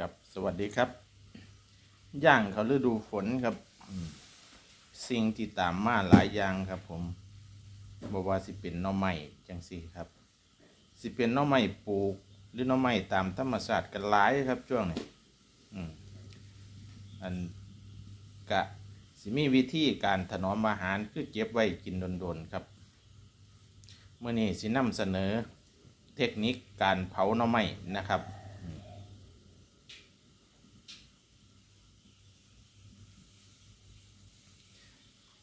ครับสวัสดีครับ ย่างเขาฤดูฝนครับ สิ่งที่ตามมาหลายอย่างครับ ผมบอกว่าสิเป็นน่อไม้จังสี่ครับ สิเป็นน่อไม้ปลูก หรือน่อไม้ตามธรรมชาติกันหลายครับช่วงนี้อันกะสิมีวิธีการถนอมอาหารคือเก็บไว้กินโดนๆครับเมื่อนี้สินำเสนอเทคนิคการเผาน่อไม้นะครับ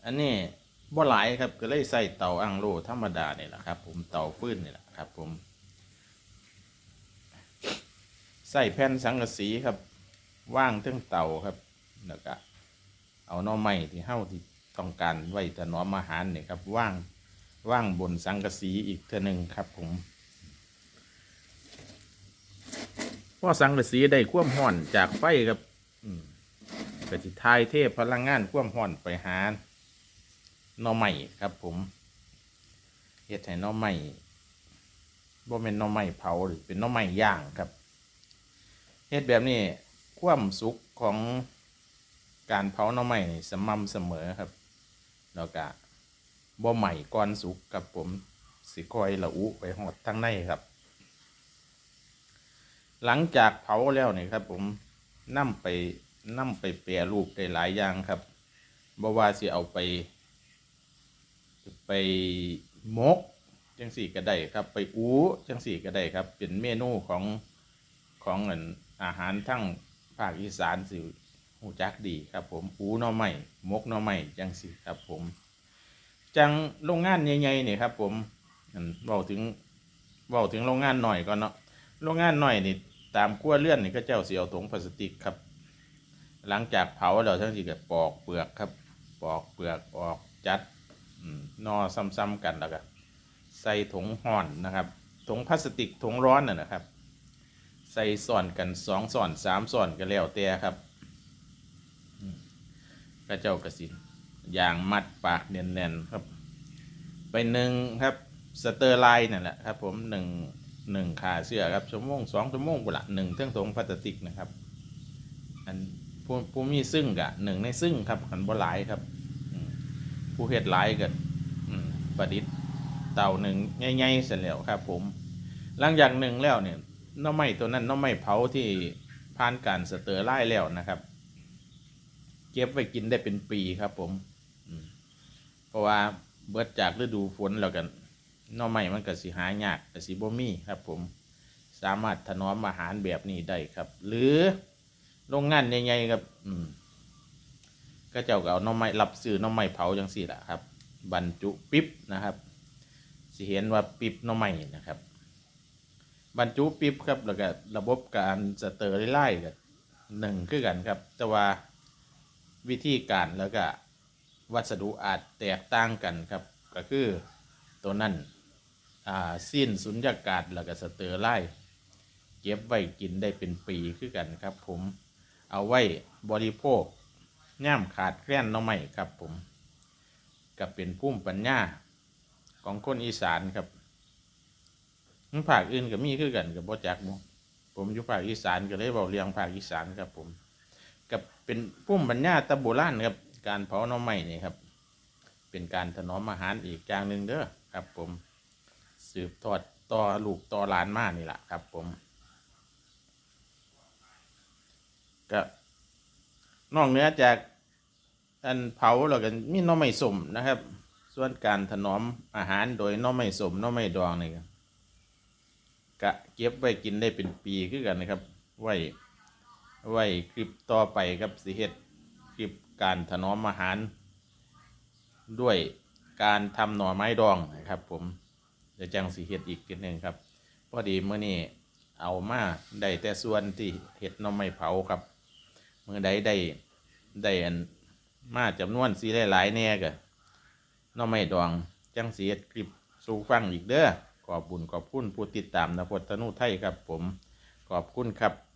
อันนี้บ่หลายครับก็เลยใส่เตาอังโลธรรมดาเนี่ยแหละครับผมเตาฟืนนี่แหละครับ ผมใส่แผ่นสังกะสีครับว่างเทั้งเตาครับแล้วก็เอาน่อไม้ที่เฮาที่ต้องการไว้ถนอมอาหารเนี่ยครับว่างว่างบนสังกะสีอีกเท่านึงครับผมพอสังกะสีได้ควมร้อนจากไฟครับอืมก็สิทายเทพพลังงานควมร้อนไปหา หน่อไม้ครับ ผมเฮ็ดให้หน่อไม้บ่เป็นหน่อไม้เผาหรือเป็นหน่อไม้ย่างครับเฮ็ดแบบนี้ความสุกของการเผาหน่อไม้นี่สม่ำเสมอครับแล้วก็บ่ใหม่ก่อนสุกครับผมสิคอยละอุไปหอดทั้งในครับ หลังจากเผาแล้วนี่ครับ ผมนำไปนำไปแปรรูปได้หลายอย่างครับบ่ว่าสิเอาไป ไปมกจังสี่ก็ได้ครับ ไปอู้จังสี่ก็ได้ครับ เป็นเมนูของของอันอาหารทั้งภาคอีสานสิหูจักดีครับ ผมอู้น่อไม้มกน่อไม้จังสี่ครับ ผม จังโรงงานใหญ่ๆนี่ครับ ผมอันเว้าถึงเว้าถึงโรงงานหน่อยก่อนเนาะโรงงานหน่อยนี่ตามขั้วเลื่อนนี่ก็เจ้าเสียวถุงพลาสติกครับ หลังจากเผาแล้วทั้งสี่ก็ปอกเปลือกครับ ปอกเปลือกออกจัด นอซ้ำๆกันแล้วก็ใส่ถุงห่อนนะครับถุงพลาสติกถุงร้อนน่ะนะครับ ใส่ส่อนกันสองส่อนสามส่อนก็แล้วแต่ครับกระเจ้ากระสินยางมัดปากเน่นๆครับ ไปหนึ่งครับสเตอร์ไลน์นั่นแหละครับ ผมหนึ่งหนึ่งขาเสื้อครับชั่วโมงสองชั่วโมงกุละหนึ่งเครื่องถุงพลาสติกนะครับอันผู้ผู้มีซึ่งกะหนึ่งในซึ่งครับขันบ่หลายครับ ผู้เฮ็ดหลายก็อืม ประดิษฐ์เต่าหนึ่งง่ายๆเสร็จแล้วครับ ผมหลังจากหนึ่งแล้วเนี่ยน้อไม้ตัวนั้นน้อไม้เผาที่ผ่านการสเตอร์ไล่แล้วนะครับ เก็บไว้กินได้เป็นปีครับ ผมเพราะว่าเบิดจากฤดูฝนแล้วกันน้อไม้มันก็สิหายากก็สิบ่มีครับ ผมสามารถถนอมอาหารแบบนี้ได้ครับ หรือโรงงานใหญ่ๆครับ อืมก็เจ้าก็เอาน้อไม้รับซื้อน้อไม้เผาจังสี่แหละครับ บรรจุปิ๊บนะครับสิเห็นว่าปิ๊บน้อไม้นะครับ บรรจุปิ๊บครับแล้วก็ระบบการสเตอร์ไล่กันหนึ่งคือกันครับ แต่ว่าวิธีการแล้วก็วัสดุอาจแตกต่างกันครับ ก็คือตัวนั้นอ่าสิ้นสุญญากาศแล้วก็สเตอร์ไล่เก็บไว้กินได้เป็นปีคือกันครับ ผมเอาไว้บริโภคย่ามขาดแคลนน้อไม้ครับผม กับเป็นพุ่มปัญญาของคนอีสานครับมันภาคอื่นก็มีคือกันกับบ่จักบ่ผมอยู่ภาคอีสานก็เลยเบาเรียงภาคอีสานครับผม กับเป็นพุ่มปัญญาตะโบราณครับ การเผาหน้อไม้นี่ครับ เป็นการถนอมอาหารอีกอย่างหนึ่งเด้อครับ ผมสืบทอดต่อลูกต่อหลานมานี่แหละครับ ผมก็นอกเหนือจาก อันเผาแล้วกันมีน้อไม่สมนะครับ ส่วนการถนอมอาหารโดยน้อไม่สมน้อไม่ดองนี่กะเก็บไว้กินได้เป็นปีคือกันนะครับ ไว้ไว้คลิปต่อไปครับสิเฮ็ดคลิปการถนอมอาหาร ด้วยการทำหน่อไม้ดองนะครับ ผมจะจังสิเฮ็ดอีกทีหนึ่งครับพอดีเมื่อนี้เอามาได้แต่ส่วนที่เห็ดน้อไม้เผาครับเมื่อใดได้ได้อัน มาจำนวนสีหลายๆแน่ก็น้องไม่ดองจังสีคลิปสู่ฟังอีกเด้อขอบบุญขอบคุณผู้ติดตามนะพจนุไทยครับผม ขอบคุณครับ